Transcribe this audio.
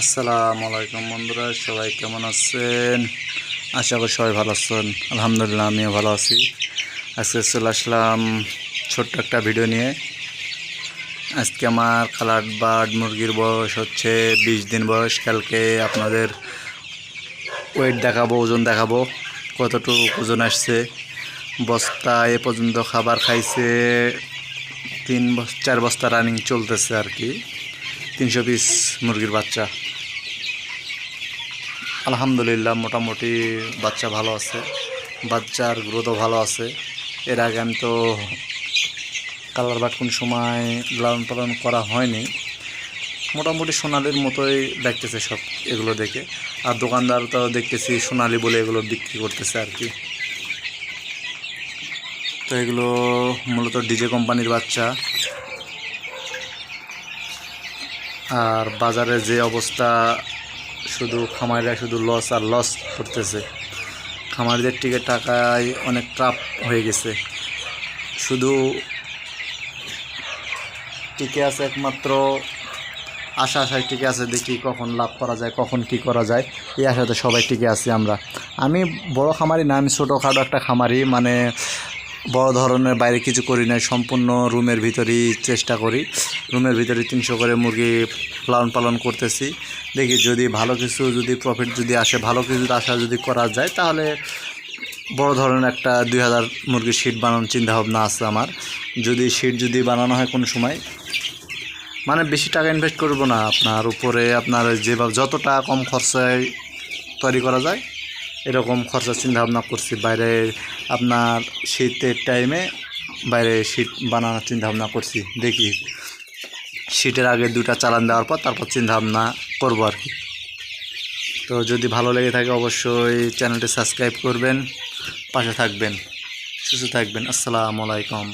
আসসালামু আলাইকুম বন্ধুরা, সবাই কেমন আছেন? আশা করি সবাই ভালো আছেন। আলহামদুলিল্লাহ, আমিও ভালো আছি। আজকে চলে আসলাম ছোট্ট একটা ভিডিও নিয়ে। আজকে আমার কালার বার্ড মুরগির বয়স হচ্ছে বিশ দিন বয়স। কালকে আপনাদের ওয়েট দেখাবো, ওজন দেখাবো, কতটুকু ওজন আসছে। বস্তা এ পর্যন্ত খাবার খাইছে তিন চার বস্তা রানিং চলতেছে আর কি। তিনশো পিস মুরগির বাচ্চা। আলহামদুলিল্লাহ, মোটামুটি বাচ্চা ভালো আছে। বাচ্চার গ্রোথও ভালো আছে। এর আগে আমি তো কালার বাট কোন সময় লালন পালন করা হয়নি। মোটামুটি সোনালির মতোই দেখতেছে সব এগুলো দেখে। আর দোকানদার তো দেখতেছি সোনালি বলে এগুলো বিক্রি করতেছে আর কি। তো এগুলো মূলত ডিজে কোম্পানির বাচ্চা। আর বাজারে যে অবস্থা শুধু খামারিরা শুধু লস আর লস করতেছে। খামারিদের টিকে টাকায় অনেক ট্রাপ হয়ে গেছে। শুধু টিকে আছে একমাত্র আশা আশায় টিকে আছে দেখি কখন লাভ করা যায়, কখন কি করা যায়। এই আশাতে সবাই টিকে আছি আমরা। আমি বড় খামারি না, আমি ছোটোখাটো একটা খামারি মানে বড় ধরনের বাইরে কিছু করি না সম্পূর্ণ রুমের ভিতরেই চেষ্টা করি। রুমের ভিতরে তিনশো করে মুরগি লালন পালন করতেছি। দেখি যদি ভালো কিছু যদি প্রফিট যদি আসে, ভালো কিছু আশা যদি করা যায়, তাহলে বড় ধরনের একটা দুই হাজার মুরগির শিট বানানোর চিন্তাভাবনা আছে আমার। যদি শিট যদি বানানো হয় কোনো সময় মানে বেশি টাকা ইনভেস্ট করব না। আপনার উপরে আপনার যেভাবে যত টাকা কম খরচায় তৈরি করা যায় এরকম খরচার চিন্তা ভাবনা করছি। বাইরে আপনার শীতের টাইমে বাইরে শীত বানানোর চিন্তা ভাবনা করছি। দেখি শীতের আগে দুটা চালান দেওয়ার পর তারপর চিন্তা ভাবনা করব আর কি। তো যদি ভালো লেগে থাকে অবশ্যই চ্যানেলটি সাবস্ক্রাইব করবেন, পাশে থাকবেন, সুস্থ থাকবেন। আসসালামু আলাইকুম।